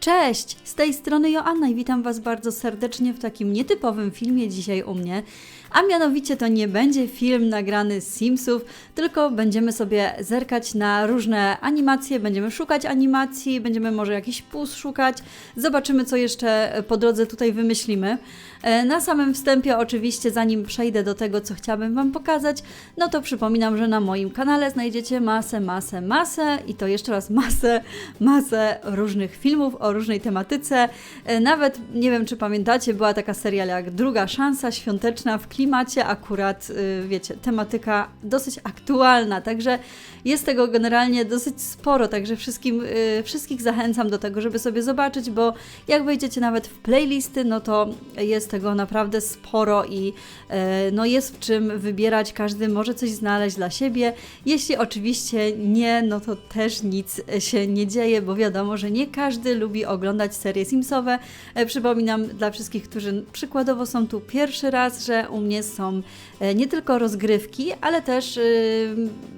Cześć! Z tej strony Joanna i witam Was bardzo serdecznie w takim nietypowym filmie dzisiaj u mnie. A mianowicie to nie będzie film nagrany z Simsów, tylko będziemy sobie zerkać na różne animacje, będziemy szukać animacji, będziemy może jakiś pus szukać, zobaczymy co jeszcze po drodze tutaj wymyślimy. E, Na samym wstępie oczywiście, zanim przejdę do tego, co chciałabym Wam pokazać, no to przypominam, że na moim kanale znajdziecie masę, masę, masę i to jeszcze raz masę, masę różnych filmów o różnej tematyce. E, Nawet, nie wiem czy pamiętacie, była taka serial jak Druga Szansa, świąteczna w klimacie, akurat, y, wiecie, tematyka dosyć aktualna, także jest tego generalnie dosyć sporo, także wszystkim, y, wszystkich zachęcam do tego, żeby sobie zobaczyć, bo jak wejdziecie nawet w playlisty, no to jest tego naprawdę sporo i e, no jest w czym wybierać, każdy może coś znaleźć dla siebie. Jeśli oczywiście nie, no to też nic się nie dzieje, bo wiadomo, że nie każdy lubi oglądać serie Simsowe. E, Przypominam dla wszystkich, którzy przykładowo są tu pierwszy raz, że u mnie są e, nie tylko rozgrywki, ale też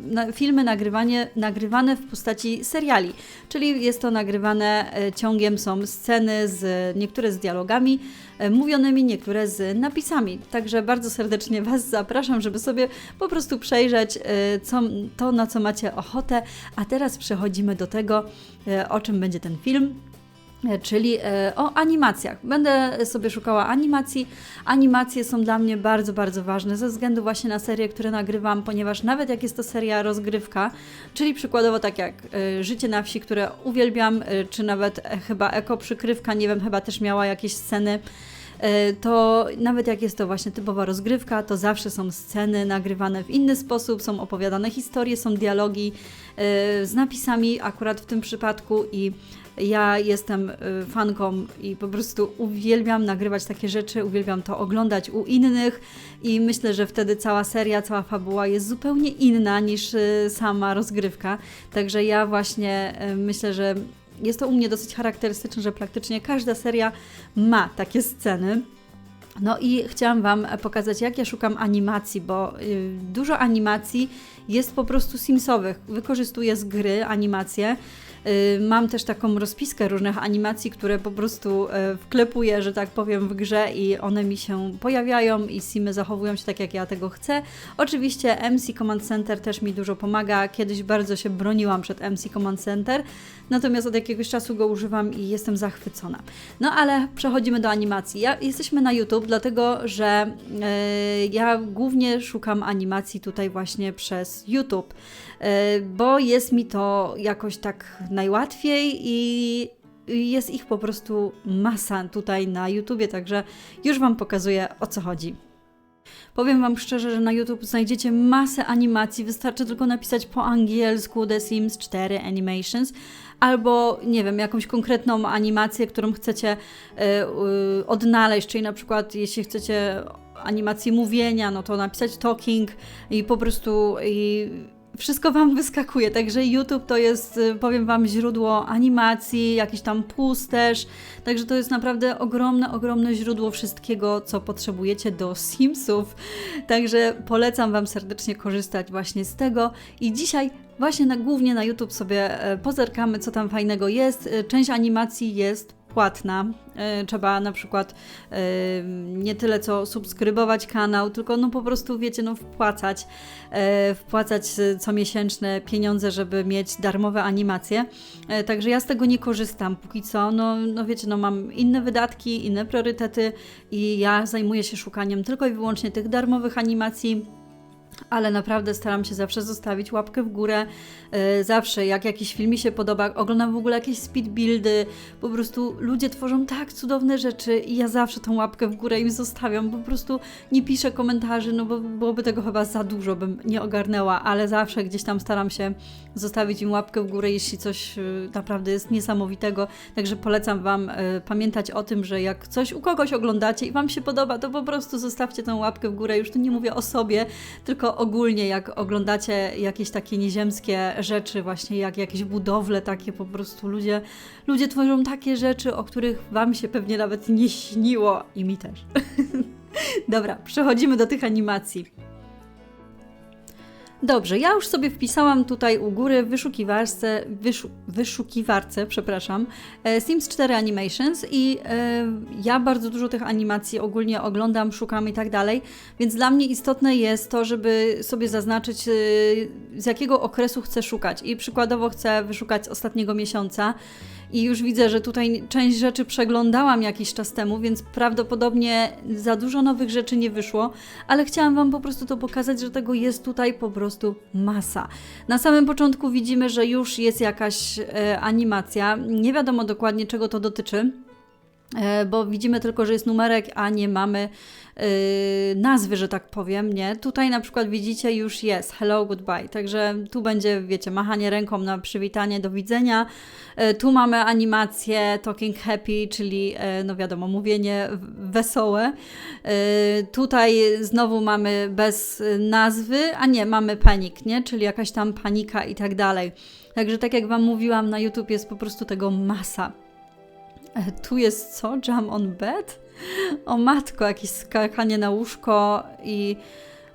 na, filmy nagrywanie, nagrywane w postaci seriali. Czyli jest to nagrywane e, ciągiem, są sceny, z, niektóre z dialogami e, mówionymi, niektóre z napisami. Także bardzo serdecznie Was zapraszam, żeby sobie po prostu przejrzeć e, co, to, na co macie ochotę. A teraz przechodzimy do tego, e, o czym będzie ten film. E, Czyli e, o animacjach. Będę sobie szukała animacji. Animacje są dla mnie bardzo, bardzo ważne ze względu właśnie na serię, które nagrywam, ponieważ nawet jak jest to seria rozgrywka, czyli przykładowo tak jak e, Życie na wsi, które uwielbiam, czy nawet chyba Eko Przykrywka, nie wiem, chyba też miała jakieś sceny to nawet jak jest to właśnie typowa rozgrywka, to zawsze są sceny nagrywane w inny sposób, są opowiadane historie, są dialogi e, z napisami akurat w tym przypadku i ja jestem y, fanką i po prostu uwielbiam nagrywać takie rzeczy, uwielbiam to oglądać u innych i myślę, że wtedy cała seria, cała fabuła jest zupełnie inna niż sama rozgrywka. Także ja właśnie myślę, że jest to u mnie dosyć charakterystyczne, że praktycznie każda seria ma takie sceny. No i chciałam Wam pokazać, jak ja szukam animacji, bo y, dużo animacji jest po prostu simsowych. Wykorzystuję z gry animacje. Y, Mam też taką rozpiskę różnych animacji, które po prostu e, wklepuję, że tak powiem, w grze i one mi się pojawiają i simy zachowują się tak, jak ja tego chcę. Oczywiście MC Command Center też mi dużo pomaga. Kiedyś bardzo się broniłam przed MC Command Center, natomiast od jakiegoś czasu go używam i jestem zachwycona. No ale przechodzimy do animacji. Ja, jesteśmy na YouTube, dlatego że e, ja głównie szukam animacji tutaj właśnie przez YouTube, bo jest mi to jakoś tak najłatwiej i jest ich po prostu masa tutaj na YouTubie, także już Wam pokazuję o co chodzi. Powiem Wam szczerze, że na YouTube znajdziecie masę animacji, wystarczy tylko napisać po angielsku The Sims 4 Animations albo nie wiem, jakąś konkretną animację, którą chcecie e, y, odnaleźć, czyli na przykład jeśli chcecie animację mówienia, no to napisać talking i po prostu i wszystko Wam wyskakuje, także YouTube to jest, y, powiem Wam, źródło animacji, jakiś tam puls też, także to jest naprawdę ogromne, ogromne źródło wszystkiego, co potrzebujecie do Simsów, także polecam Wam serdecznie korzystać właśnie z tego i dzisiaj właśnie na, głównie na YouTube sobie e, pozerkamy, co tam fajnego jest. E, Część animacji jest płatna. E, Trzeba na przykład e, nie tyle co subskrybować kanał, tylko no po prostu wiecie, no wpłacać, e, wpłacać co miesięczne pieniądze, żeby mieć darmowe animacje. Także ja z tego nie korzystam póki co. No, no wiecie, no mam inne wydatki, inne priorytety i ja zajmuję się szukaniem tylko i wyłącznie tych darmowych animacji ale naprawdę staram się zawsze zostawić łapkę w górę. E, Zawsze, jak jakiś film mi się podoba, oglądam w ogóle jakieś speed buildy, po prostu ludzie tworzą tak cudowne rzeczy i ja zawsze tą łapkę w górę im zostawiam. Po prostu nie piszę komentarzy, no bo byłoby tego chyba za dużo, bym nie ogarnęła, ale zawsze gdzieś tam staram się zostawić im łapkę w górę, jeśli coś e, naprawdę jest niesamowitego. Także polecam Wam e, pamiętać o tym, że jak coś u kogoś oglądacie i Wam się podoba, to po prostu zostawcie tą łapkę w górę. Już tu nie mówię o sobie, tylko ogólnie jak oglądacie jakieś takie nieziemskie rzeczy, właśnie jak jakieś budowle takie po prostu ludzie, ludzie tworzą takie rzeczy, o których Wam się pewnie nawet nie śniło i mi też. Dobra, przechodzimy do tych animacji. Dobrze, ja już sobie wpisałam tutaj u góry w wyszukiwarce, wyszu, wyszukiwarce, przepraszam, e, Sims 4 Animations i e, ja bardzo dużo tych animacji ogólnie oglądam, szukam i tak dalej, więc dla mnie istotne jest to, żeby sobie zaznaczyć e, z jakiego okresu chcę szukać. I przykładowo chcę wyszukać z ostatniego miesiąca i już widzę, że tutaj część rzeczy przeglądałam jakiś czas temu, więc prawdopodobnie za dużo nowych rzeczy nie wyszło, ale chciałam Wam po prostu to pokazać, że tego jest tutaj po prostu masa. Na samym początku widzimy, że już jest jakaś e, animacja. Nie wiadomo dokładnie czego to dotyczy. E, bo widzimy tylko, że jest numerek, a nie mamy yy, nazwy, że tak powiem, nie? Tutaj na przykład widzicie już jest hello, goodbye, także tu będzie, wiecie, machanie ręką na przywitanie, do widzenia. Yy, tu mamy animację talking happy, czyli yy, no wiadomo, mówienie wesołe. Tutaj znowu mamy bez nazwy, a nie, mamy panik, nie? Czyli jakaś tam panika i tak dalej. Także tak jak Wam mówiłam, na YouTube jest po prostu tego masa. E, tu jest co? Jam on bed? O matko, jakieś skakanie na łóżko i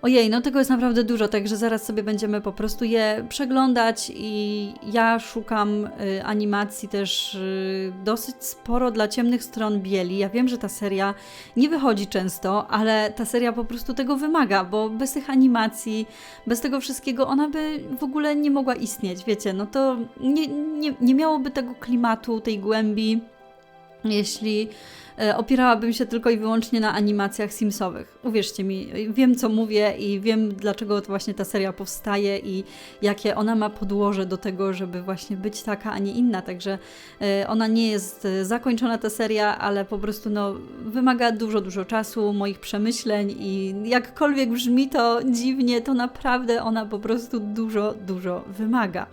ojej, no tego jest naprawdę dużo, także zaraz sobie będziemy po prostu je przeglądać i ja szukam y, animacji też y, dosyć sporo dla ciemnych stron bieli. Ja wiem, że ta seria nie wychodzi często, ale ta seria po prostu tego wymaga, bo bez tych animacji, bez tego wszystkiego ona by w ogóle nie mogła istnieć, wiecie, no to nie, nie, nie miałoby tego klimatu, tej głębi, jeśli e, opierałabym się tylko i wyłącznie na animacjach Simsowych. Uwierzcie mi, wiem co mówię i wiem dlaczego właśnie ta seria powstaje i jakie ona ma podłoże do tego, żeby właśnie być taka, a nie inna. Także e, ona nie jest e, zakończona ta seria, ale po prostu no, wymaga dużo, dużo czasu, moich przemyśleń i jakkolwiek brzmi to dziwnie, to naprawdę ona po prostu dużo, dużo wymaga.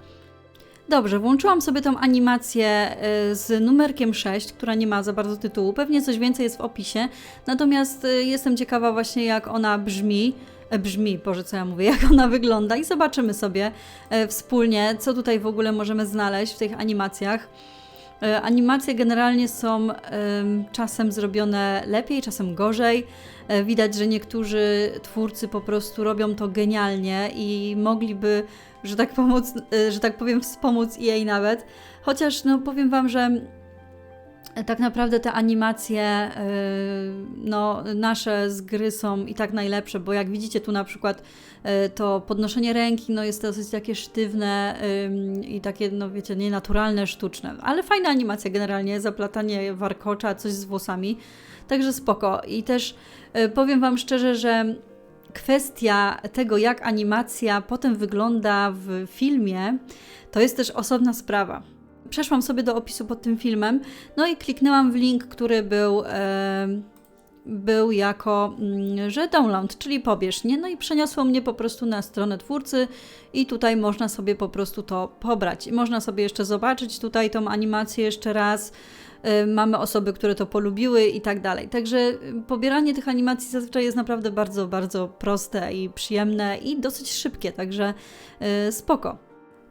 Dobrze, włączyłam sobie tą animację y, z numerkiem 6, która nie ma za bardzo tytułu. Pewnie coś więcej jest w opisie, natomiast y, jestem ciekawa właśnie jak ona brzmi. E, brzmi, Boże, co ja mówię, jak ona wygląda i zobaczymy sobie e, wspólnie, co tutaj w ogóle możemy znaleźć w tych animacjach. E, animacje generalnie są czasem zrobione lepiej, czasem gorzej. Widać, że niektórzy twórcy po prostu robią to genialnie i mogliby że tak, pomóc, y, że tak powiem, wspomóc jej nawet. Chociaż no, powiem Wam, że tak naprawdę te animacje, y, no, nasze z gry są i tak najlepsze, bo jak widzicie tu na przykład y, to podnoszenie ręki no, jest dosyć takie sztywne i takie, no wiecie, nienaturalne, sztuczne. Ale fajna animacja generalnie, zaplatanie warkocza, coś z włosami, także spoko. I też powiem Wam szczerze, że kwestia tego, jak animacja potem wygląda w filmie, to jest też osobna sprawa. Przeszłam sobie do opisu pod tym filmem, no i kliknęłam w link, który był. E, był jako, mm, że download, czyli pobierz, nie? No i przeniosło mnie po prostu na stronę twórcy i tutaj można sobie po prostu to pobrać. I można sobie jeszcze zobaczyć tutaj tą animację jeszcze raz, Y, mamy osoby, które to polubiły i tak dalej. Także y, pobieranie tych animacji zazwyczaj jest naprawdę bardzo, bardzo proste i przyjemne i dosyć szybkie, także y, spoko.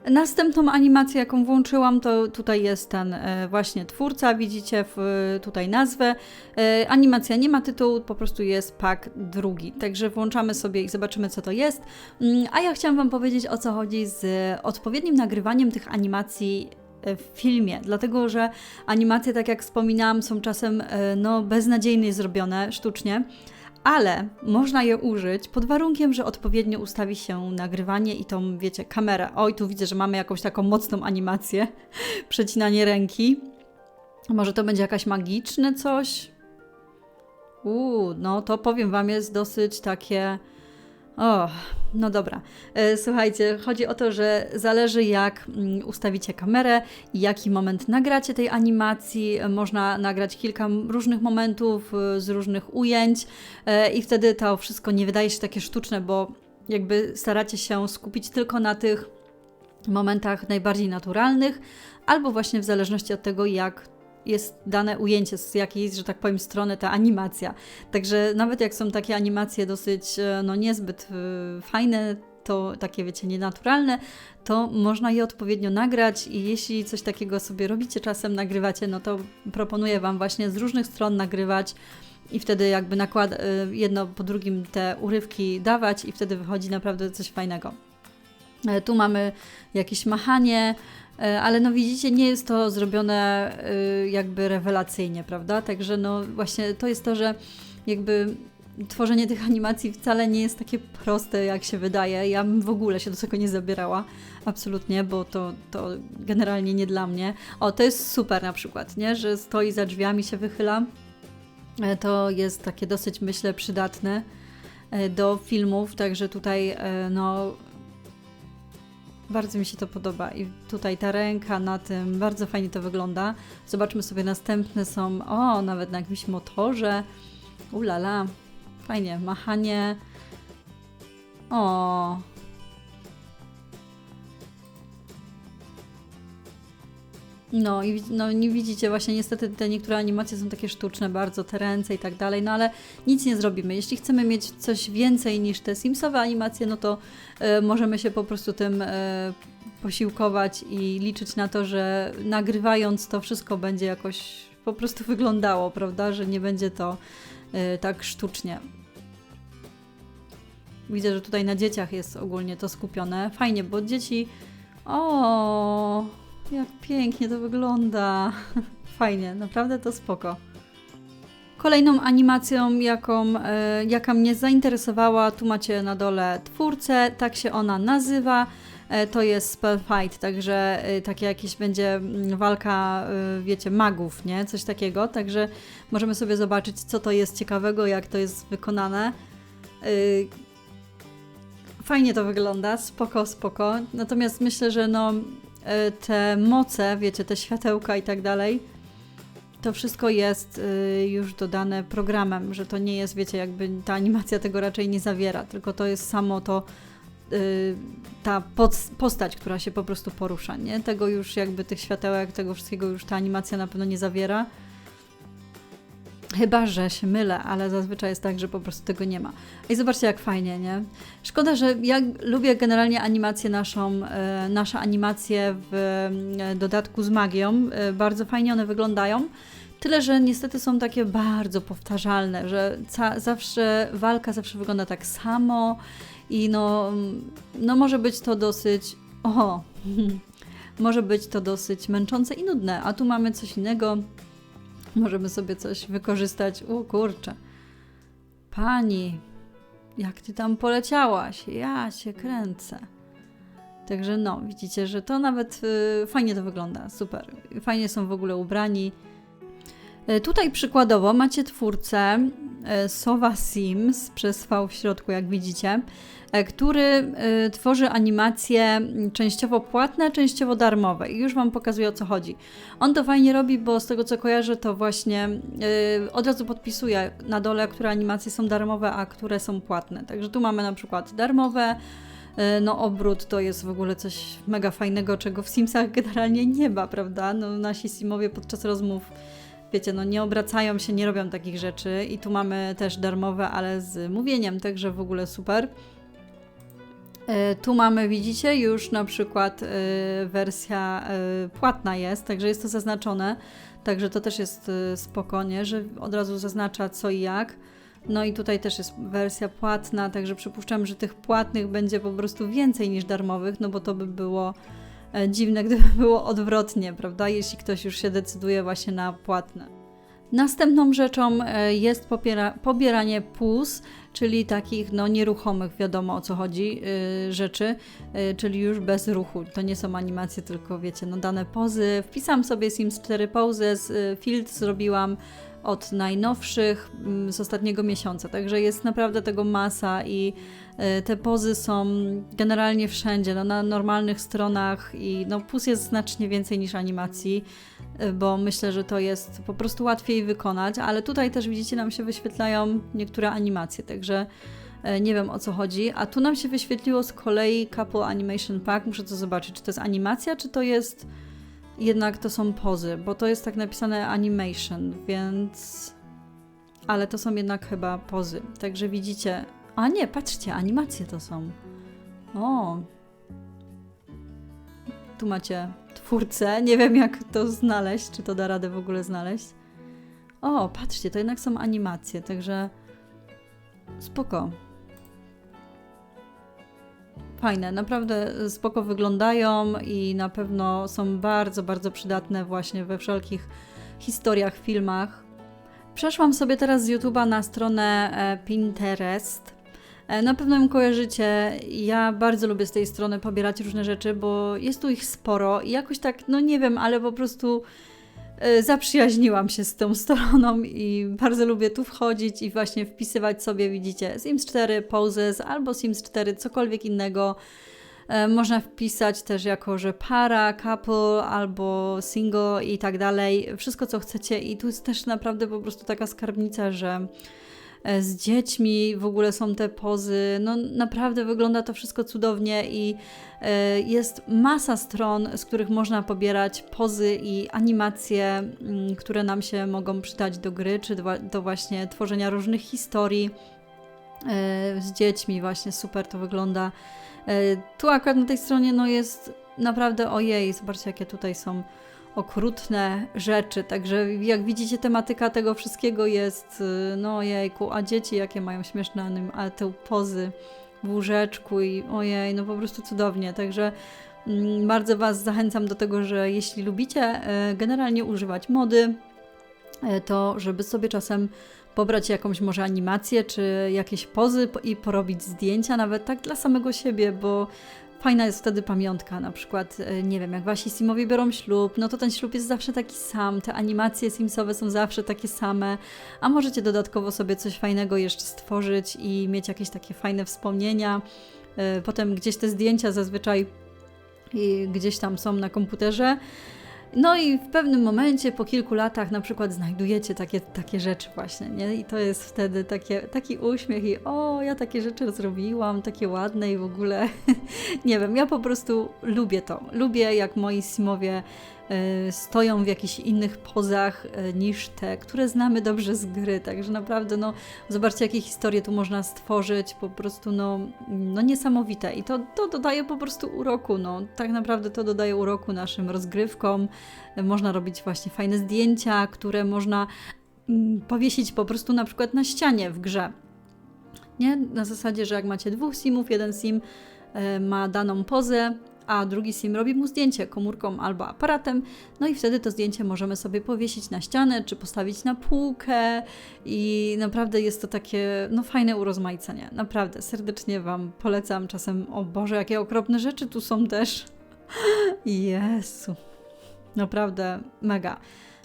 Następną animację, jaką włączyłam, to tutaj jest ten właśnie twórca, widzicie w, tutaj nazwę. Animacja nie ma tytułu, po prostu jest pak drugi. Także włączamy sobie i zobaczymy, co to jest. Mm, a ja chciałam Wam powiedzieć, o co chodzi z odpowiednim nagrywaniem tych animacji E, w filmie, dlatego że animacje, tak jak wspominałam, są czasem e, no, beznadziejnie zrobione sztucznie, ale można je użyć pod warunkiem, że odpowiednio ustawi się nagrywanie i tą, wiecie, kamerę. Oj, tu widzę, że mamy jakąś taką mocną animację, przecinanie ręki. Może to będzie jakaś magiczne coś? Uuu, no to powiem Wam, jest dosyć takie o, no dobra. E, słuchajcie, chodzi o to, że zależy jak mm, ustawicie kamerę i jaki moment nagracie tej animacji. Można nagrać kilka różnych momentów e, z różnych ujęć e, i wtedy to wszystko nie wydaje się takie sztuczne, bo jakby staracie się skupić tylko na tych momentach najbardziej naturalnych, albo właśnie w zależności od tego, jak jest dane ujęcie, z jakiej, że tak powiem, strony ta animacja. Także nawet jak są takie animacje dosyć, e, no niezbyt e, fajne, to takie, wiecie, nienaturalne, to można je odpowiednio nagrać i jeśli coś takiego sobie robicie czasem, nagrywacie, no to proponuję Wam właśnie z różnych stron nagrywać i wtedy jakby nakład, e, jedno po drugim te urywki dawać i wtedy wychodzi naprawdę coś fajnego. E, Tu mamy jakieś machanie, e, ale no widzicie, nie jest to zrobione e, jakby rewelacyjnie, prawda? Także no właśnie to jest to, że jakby tworzenie tych animacji wcale nie jest takie proste, jak się wydaje. Ja bym w ogóle się do tego nie zabierała, absolutnie, bo to, to generalnie nie dla mnie. O, to jest super na przykład, nie? Że stoi za drzwiami, się wychyla. To jest takie dosyć, myślę, przydatne do filmów, także tutaj no bardzo mi się to podoba i tutaj ta ręka na tym, bardzo fajnie to wygląda. Zobaczmy sobie następne są, o, nawet na jakimś motorze. Ulala, fajnie, machanie. O. No i no, nie widzicie, właśnie niestety te niektóre animacje są takie sztuczne bardzo, te ręce i tak dalej, no ale nic nie zrobimy. Jeśli chcemy mieć coś więcej niż te Simsowe animacje, no to e, możemy się po prostu tym e, posiłkować i liczyć na to, że nagrywając to wszystko będzie jakoś po prostu wyglądało, prawda? Że nie będzie to e, tak sztucznie. Widzę, że tutaj na dzieciach jest ogólnie to skupione. Fajnie, bo dzieci. O, jak pięknie to wygląda. Fajnie, naprawdę to spoko. Kolejną animacją, jaką, e, jaka mnie zainteresowała, tu macie na dole twórcę, tak się ona nazywa. E, to jest Spell Fight, także e, takie jakieś będzie mm, walka, e, wiecie, magów, nie? Coś takiego. Także możemy sobie zobaczyć, co to jest ciekawego, jak to jest wykonane. Fajnie to wygląda, spoko, spoko. Natomiast myślę, że no, te moce, wiecie, te światełka i tak dalej, to wszystko jest y, już dodane programem, że to nie jest, wiecie, jakby ta animacja tego raczej nie zawiera, tylko to jest samo to, y, ta postać, która się po prostu porusza, nie? Tego już jakby tych światełek, tego wszystkiego już ta animacja na pewno nie zawiera. Chyba, że się mylę, ale zazwyczaj jest tak, że po prostu tego nie ma. I zobaczcie, jak fajnie, nie? Szkoda, że ja lubię generalnie animację naszą, e, nasze animacje w e, dodatku z magią. E, bardzo fajnie one wyglądają. Tyle, że niestety są takie bardzo powtarzalne, że zawsze walka zawsze wygląda tak samo i no, no może być to dosyć. O, może być to dosyć męczące i nudne. A tu mamy coś innego. Możemy sobie coś wykorzystać. O kurczę. Pani, jak ty tam poleciałaś? Ja się kręcę. Także no, widzicie, że to nawet y, fajnie to wygląda. Super. Fajnie są w ogóle ubrani. Y, Tutaj przykładowo macie twórcę y, Sowa Sims przez V w środku, jak widzicie, y, który tworzy animacje częściowo płatne, częściowo darmowe. I już Wam pokazuję o co chodzi. On to fajnie robi, bo z tego co kojarzę, to właśnie od razu podpisuje na dole, które animacje są darmowe, a które są płatne. Także tu mamy na przykład darmowe. No, obrót to jest w ogóle coś mega fajnego, czego w Simsach generalnie nie ma, prawda? No, nasi Simowie podczas rozmów, wiecie, no nie obracają się, nie robią takich rzeczy. I tu mamy też darmowe, ale z mówieniem, także w ogóle super. E, Tu mamy, widzicie, już na przykład e, wersja e, płatna jest, także jest to zaznaczone. Także to też jest spokojnie, że od razu zaznacza co i jak. No i tutaj też jest wersja płatna, także przypuszczam, że tych płatnych będzie po prostu więcej niż darmowych, no bo to by było dziwne, gdyby było odwrotnie, prawda? Jeśli ktoś już się decyduje właśnie na płatne. Następną rzeczą e, jest popiera, pobieranie pus, czyli takich no, nieruchomych, wiadomo o co chodzi, y, rzeczy, y, czyli już bez ruchu. To nie są animacje, tylko wiecie, no, dane pozy. Wpisałam sobie Sims 4 Poses, y, filtr zrobiłam od najnowszych mm, z ostatniego miesiąca, także jest naprawdę tego masa i y, te pozy są generalnie wszędzie, no, na normalnych stronach i no, pus jest znacznie więcej niż animacji y, bo myślę, że to jest po prostu łatwiej wykonać, ale tutaj też widzicie, nam się wyświetlają niektóre animacje, także e, nie wiem o co chodzi. A tu nam się wyświetliło z kolei Couple Animation Pack. Muszę to zobaczyć, czy to jest animacja, czy to jest jednak to są pozy, bo to jest tak napisane animation, więc. Ale to są jednak chyba pozy. Także widzicie. A nie, patrzcie, animacje to są. O. Tu macie twórcę. Nie wiem, jak to znaleźć, czy to da radę w ogóle znaleźć. O, patrzcie, to jednak są animacje, także spoko. Fajne, naprawdę spoko wyglądają i na pewno są bardzo, bardzo przydatne właśnie we wszelkich historiach, filmach. Przeszłam sobie teraz z YouTube'a na stronę e, Pinterest. E, Na pewno ją kojarzycie. Ja bardzo lubię z tej strony pobierać różne rzeczy, bo jest tu ich sporo i jakoś tak, no nie wiem, ale po prostu zaprzyjaźniłam się z tą stroną i bardzo lubię tu wchodzić i właśnie wpisywać sobie, widzicie, Sims 4 Poses albo Sims 4 cokolwiek innego. E, Można wpisać też jako, że para, couple albo single i tak dalej. Wszystko, co chcecie. I tu jest też naprawdę po prostu taka skarbnica, że e, z dziećmi w ogóle są te pozy. No naprawdę wygląda to wszystko cudownie i e, jest masa stron, z których można pobierać pozy i animacje, mm, które nam się mogą przydać do gry, czy do, właśnie tworzenia różnych historii e, z dziećmi. Właśnie super to wygląda. E, Tu akurat na tej stronie no jest naprawdę ojej, zobaczcie jakie tutaj są okrutne rzeczy, także jak widzicie tematyka tego wszystkiego jest y, no ojejku, a dzieci jakie mają śmieszne anym, a te pozy w łóżeczku i ojej, no po prostu cudownie, także mm, bardzo Was zachęcam do tego, że jeśli lubicie e, generalnie używać mody, e, to żeby sobie czasem pobrać jakąś może animację, czy jakieś pozy po- i porobić zdjęcia, nawet tak dla samego siebie, bo fajna jest wtedy pamiątka. Na przykład, e, nie wiem, jak wasi Simowie biorą ślub, no to ten ślub jest zawsze taki sam, te animacje Simsowe są zawsze takie same, a możecie dodatkowo sobie coś fajnego jeszcze stworzyć i mieć jakieś takie fajne wspomnienia. E, Potem gdzieś te zdjęcia zazwyczaj gdzieś tam są na komputerze. No i w pewnym momencie, po kilku latach, na przykład znajdujecie takie, takie rzeczy właśnie, nie? I to jest wtedy takie, taki uśmiech i o, ja takie rzeczy zrobiłam, takie ładne i w ogóle, nie wiem, ja po prostu lubię to. Lubię, jak moi simowie stoją w jakichś innych pozach y, niż te, które znamy dobrze z gry, także naprawdę, no, zobaczcie, jakie historie tu można stworzyć, po prostu, no, no niesamowite. I to, to dodaje po prostu uroku, no, tak naprawdę to dodaje uroku naszym rozgrywkom, można robić właśnie fajne zdjęcia, które można mm, powiesić po prostu na przykład na ścianie w grze. Nie? Na zasadzie, że jak macie dwóch simów, jeden sim e, ma daną pozę, a drugi sim robi mu zdjęcie komórką albo aparatem, no i wtedy to zdjęcie możemy sobie powiesić na ścianę, czy postawić na półkę i naprawdę jest to takie, no fajne urozmaicenie. Naprawdę, serdecznie Wam polecam czasem, o Boże, jakie okropne rzeczy tu są też. Jezu. Naprawdę mega.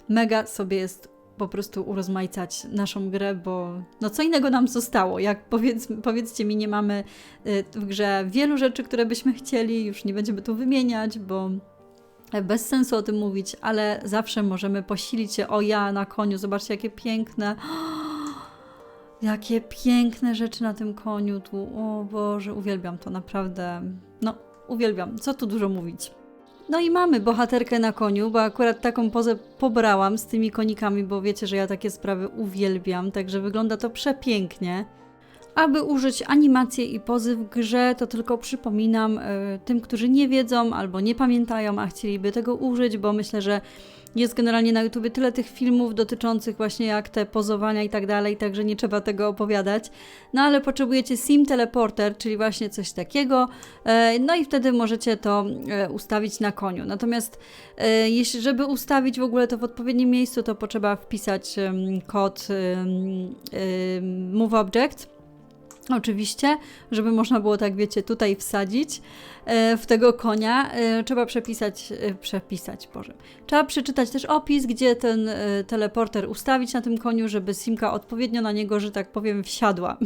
Mega sobie jest po prostu urozmaicać naszą grę, bo no co innego nam zostało. Jak powiedz, powiedzcie mi, nie mamy y, w grze wielu rzeczy, które byśmy chcieli, już nie będziemy tu wymieniać, bo bez sensu o tym mówić, ale zawsze możemy posilić się. O ja na koniu, zobaczcie jakie piękne. Jakie piękne rzeczy na tym koniu tu. O Boże, uwielbiam to naprawdę. No, uwielbiam. Co tu dużo mówić. No i mamy bohaterkę na koniu, bo akurat taką pozę pobrałam z tymi konikami, bo wiecie, że ja takie sprawy uwielbiam, także wygląda to przepięknie. Aby użyć animacji i pozy w grze, to tylko przypominam e, tym, którzy nie wiedzą albo nie pamiętają, a chcieliby tego użyć, bo myślę, że jest generalnie na YouTubie tyle tych filmów dotyczących właśnie jak te pozowania i tak dalej, także nie trzeba tego opowiadać. No ale potrzebujecie Sim Teleporter, czyli właśnie coś takiego, e, no i wtedy możecie to e, ustawić na koniu. Natomiast e, jeśli, żeby ustawić w ogóle to w odpowiednim miejscu, to potrzeba wpisać kod em, em, Move Object. Oczywiście, żeby można było tak, wiecie, tutaj wsadzić e, w tego konia, e, trzeba przepisać, e, przepisać, Boże. Trzeba przeczytać też opis, gdzie ten teleporter ustawić na tym koniu, żeby Simka odpowiednio na niego, że tak powiem, wsiadła.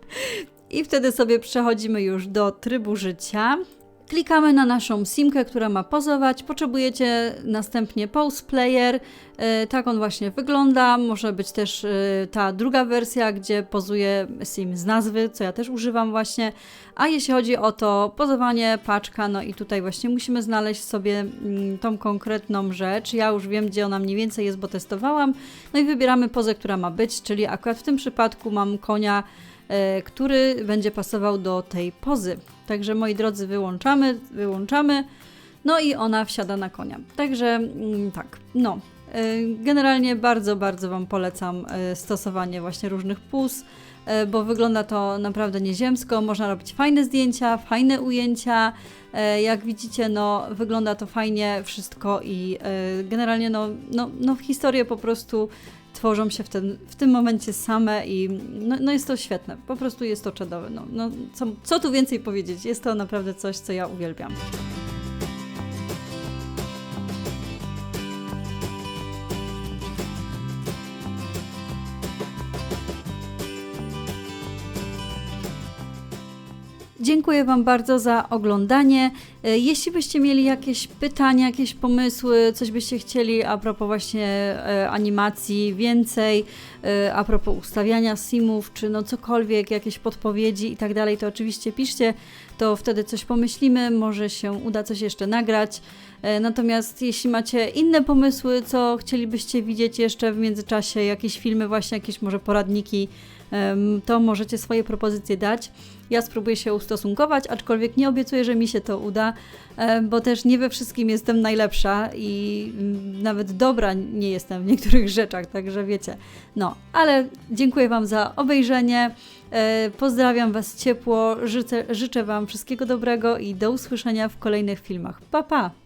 I wtedy sobie przechodzimy już do trybu życia. Klikamy na naszą simkę, która ma pozować. Potrzebujecie następnie pause player. E, Tak on właśnie wygląda. Może być też e, ta druga wersja, gdzie pozuje sim z nazwy, co ja też używam właśnie. A jeśli chodzi o to pozowanie, paczka, no i tutaj właśnie musimy znaleźć sobie mm, tą konkretną rzecz. Ja już wiem, gdzie ona mniej więcej jest, bo testowałam. No i wybieramy pozę, która ma być, czyli akurat w tym przypadku mam konia e, który będzie pasował do tej pozy. Także moi drodzy, wyłączamy, wyłączamy, no i ona wsiada na konia. Także mm, tak, no. Y, Generalnie bardzo, bardzo Wam polecam y, stosowanie właśnie różnych pus, y, bo wygląda to naprawdę nieziemsko. Można robić fajne zdjęcia, fajne ujęcia. Jak widzicie, no, wygląda to fajnie wszystko i generalnie no, no, no, historie po prostu tworzą się w, ten, w tym momencie same i no, no jest to świetne. Po prostu jest to czadowe. No, no, co, co tu więcej powiedzieć? Jest to naprawdę coś, co ja uwielbiam. Dziękuję Wam bardzo za oglądanie. E, Jeśli byście mieli jakieś pytania, jakieś pomysły, coś byście chcieli a propos właśnie e, animacji więcej, e, a propos ustawiania simów, czy no cokolwiek, jakieś podpowiedzi i tak dalej, to oczywiście piszcie, to wtedy coś pomyślimy, może się uda coś jeszcze nagrać. Natomiast jeśli macie inne pomysły, co chcielibyście widzieć jeszcze w międzyczasie, jakieś filmy, właśnie jakieś może poradniki, to możecie swoje propozycje dać. Ja spróbuję się ustosunkować, aczkolwiek nie obiecuję, że mi się to uda, e, bo też nie we wszystkim jestem najlepsza i mm, nawet dobra nie jestem w niektórych rzeczach, także wiecie. No, ale dziękuję Wam za obejrzenie. E, Pozdrawiam Was ciepło, życzę, życzę Wam wszystkiego dobrego i do usłyszenia w kolejnych filmach. Pa, pa!